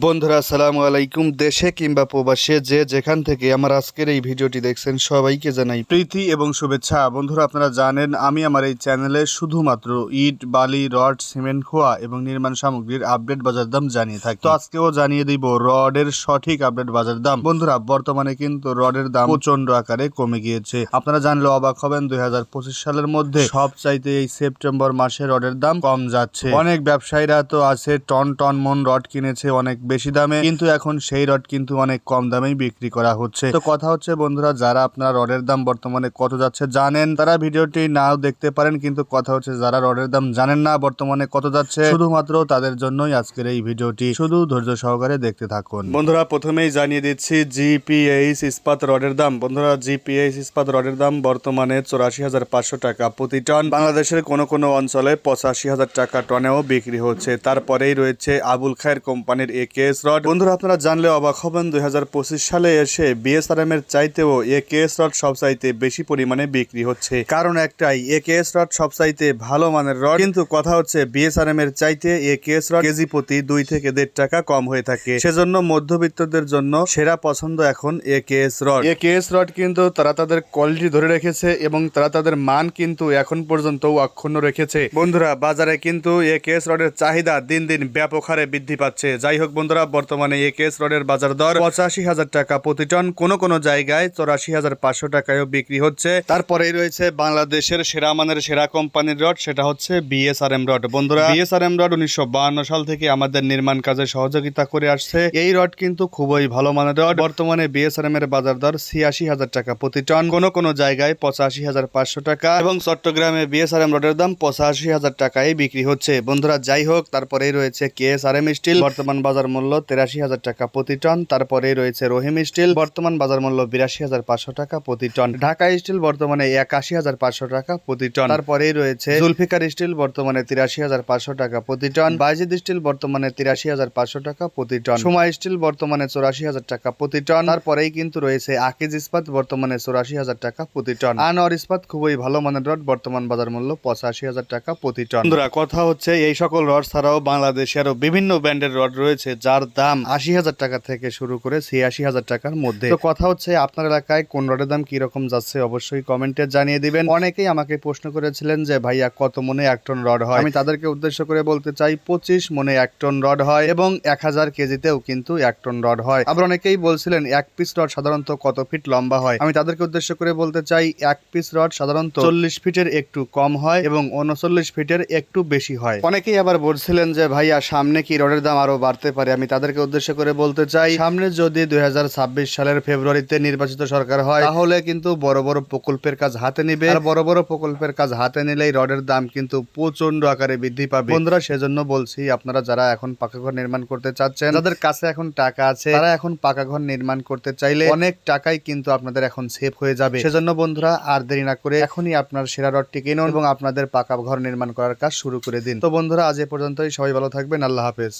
বন্ধুরা, আসসালামু আলাইকুম। দেশে কিংবা প্রবাসে যে যেখান থেকে আমার আজকের এই ভিডিওটি দেখছেন, সবাইকে জানাই প্রীতি এবং শুভেচ্ছা। বন্ধুরা, আপনারা জানেন, আমি আমার এই চ্যানেলে শুধুমাত্র ইট, বালি, রড, সিমেন্ট, খোয়া এবং নির্মাণ সামগ্রীর আপডেট বাজার দাম জানিয়ে থাকি। তো আজকেও জানিয়ে দিব রডের সঠিক আপডেট বাজার দাম। বন্ধুরা, বর্তমানে কিন্তু রডের দাম প্রচণ্ড আকারে কমে গিয়েছে। আপনারা জানলে অবাক হবেন, দুই হাজার পঁচিশ সালের মধ্যে সব চাইতে এই সেপ্টেম্বর মাসে রডের দাম কম যাচ্ছে। অনেক ব্যবসায়ীরা তো আছে টন টন মন রড কিনেছে, অনেক বেশি দামে, কিন্তু এখন সেই রড কিন্তু অনেক কম দামেই বিক্রি করা হচ্ছে। তো কথা হচ্ছে, বন্ধুরা, যারা আপনারা রডের দাম বর্তমানে কত যাচ্ছে জানেন, তারা ভিডিওটি নাও দেখতে পারেন, কিন্তু কথা হচ্ছে, যারা রডের দাম জানেন না বর্তমানে কত যাচ্ছে, শুধুমাত্র তাদের জন্যই আজকের এই ভিডিওটি। শুধু ধৈর্য সহকারে দেখতে থাকুন। বন্ধুরা, প্রথমেই জানিয়ে দিচ্ছি, জিপিএইচ ইস্পাত রডের দাম। বন্ধুরা, জিপিএইচ ইস্পাত রডের দাম বর্তমানে চৌরাশি হাজার পাঁচশো টাকা প্রতি টন। বাংলাদেশের কোনো কোনো অঞ্চলে পঁচাশি হাজার টাকা টনেও বিক্রি হচ্ছে। তারপরেই রয়েছে আবুল খায়ের কোম্পানির কেএস রড। বন্ধুরা আপনারা জানলে অবাক হবেন দুই হাজার পঁচিশ সালে এসে বিএসআরএম এর চাইতেও এ কেএস রড সব চাইতে বেশি পরিমাণে বিক্রি হচ্ছে। কারণ একটাই এ কেএস রড সব চাইতে ভালো মানের রড। কিন্তু কথা হচ্ছে বিএসআরএম এর চাইতে এ কেএস রড কেজি প্রতি দুই থেকে দেড় টাকা কম হয়ে থাকে। সেজন্য মধ্যবিত্তদের জন্য সেরা পছন্দ এখন A KS rod. A KS rod কিন্তু তারা তাদের কোয়ালিটি ধরে রেখেছে এবং তারা তাদের মান কিন্তু এখন পর্যন্ত অক্ষুণ্ণ রেখেছে। বন্ধুরা বাজারে কিন্তু এ কেএস রডের চাহিদা দিন দিন ব্যাপক হারে বৃদ্ধি পাচ্ছে। যাই হোক বন্ধুরা, বর্তমানে এ কেএস রডের বাজার দর পঁচাশি হাজার টাকা প্রতি টন। কোনো কোনো জায়গায় চৌরাশি হাজার পাঁচশো টাকায়ও বিক্রি হচ্ছে। তারপরেই রয়েছে বাংলাদেশের সেরা মানের সেরা কোম্পানির রড, সেটা হচ্ছে বিএসআরএম রড। বন্ধুরা বিএসআরএম রড উনিশশো সাল থেকে আমাদের নির্মাণ কাজে সহযোগিতা করে আসছে। এই রড কিন্তু খুবই ভালো মানের রড। বর্তমানে বিএসআরএম এর বাজার দর ছিয়াশি হাজার টাকা প্রতি টন। কোনো কোনো জায়গায় পঁচাশি হাজার পাঁচশো টাকা এবং চট্টগ্রামে বিএসআরএম রডের দাম পঁচাশি হাজার টাকায় বিক্রি হচ্ছে। বন্ধুরা, যাই হোক, তারপরেই রয়েছে কেএসআরএম স্টিল। বর্তমান বাজার মূল্য তেরাশি হাজার টাকা প্রতি টন, তারপরেই রয়েছে রহিম স্টিল, বর্তমান বাজার মূল্য বিরাশি হাজার পাঁচশো টাকা প্রতি টন। ঢাকা স্টিল বর্তমানে একাশি হাজার পাঁচশো টাকা প্রতি টন। তারপরেই রয়েছে জুলফিকার স্টিল বর্তমানে তিরাশি হাজার পাঁচশো টাকা প্রতি টন। বাইজিদ স্টিল বর্তমানে তিরাশি হাজার পাঁচশো টাকা প্রতি টন। সময় স্টিল বর্তমানে চৌরাশি হাজার টাকা প্রতি টন। তারপরেই কিন্তু রয়েছে আকিজ ইস্পাত বর্তমানে চৌরাশি হাজার টাকা প্রতি টন। আনোয়ার ইস্পাত খুবই ভালো মানের রড, বর্তমান বাজার মূল্য পঁচাশি হাজার টাকা প্রতি টন। বন্ধুরা, কথা হচ্ছে এই সকল রড ছাড়াও বাংলাদেশে আরও বিভিন্ন ব্র্যান্ডের রড রয়েছে। যার দাম আশি হাজার টাকা থেকে শুরু করে ছিয়াশি হাজার টাকার মধ্যে। তো কথা হচ্ছে আপনার এলাকায় কোন রডের দাম কীরকম যাচ্ছে অবশ্যই কমেন্টে জানিয়ে দিবেন। অনেকেই আমাকে প্রশ্ন করেছিলেন যে, ভাইয়া, কত মনে এক টন রড হয়? আমি তাদেরকে উদ্দেশ্য করে বলতে চাই, পঁচিশ মনে এক টন রড হয় এবং এক হাজার কেজিতেও কিন্তু এক টন রড হয়। আবার অনেকেই বলছিলেন, এক পিস রড সাধারণত কত ফিট লম্বা হয়? আমি তাদেরকে উদ্দেশ্য করে বলতে চাই, এক পিস রড সাধারণত চল্লিশ ফিটের একটু কম হয় এবং উনচল্লিশ ফিটের একটু বেশি হয়। অনেকেই আবার বলছিলেন যে, ভাইয়া, সামনে কি রডের দাম আরও বাড়তে পারে আমি তাদেরকে উদ্দেশ্য করে বলতে চাই, সামনে যদি দুই সালের ফেব্রুয়ারিতে নির্বাচিত সরকার হয়, তাহলে কিন্তু বড় বড় প্রকল্পের কাজ হাতে নিবে। আর বড় বড় প্রকল্পের কাজ হাতে নিলেই রডের দাম কিন্তু প্রচণ্ড আকারে বৃদ্ধি পাবে। বন্ধুরা, সেজন্য বলছি, আপনারা যারা এখন পাকা ঘর নির্মাণ করতে চাচ্ছেন, যাদের কাছে এখন টাকা আছে, তারা এখন পাকা ঘর নির্মাণ করতে চাইলে অনেক টাকাই কিন্তু আপনাদের এখন সেভ হয়ে যাবে। সেজন্য বন্ধুরা, আর দেরি না করে এখনই আপনার সেরা রডটি কিনুন এবং আপনাদের পাকা ঘর নির্মাণ করার কাজ শুরু করে দিন। তো বন্ধুরা, আজ এ পর্যন্তই। সবাই ভালো থাকবেন। আল্লাহ হাফেজ।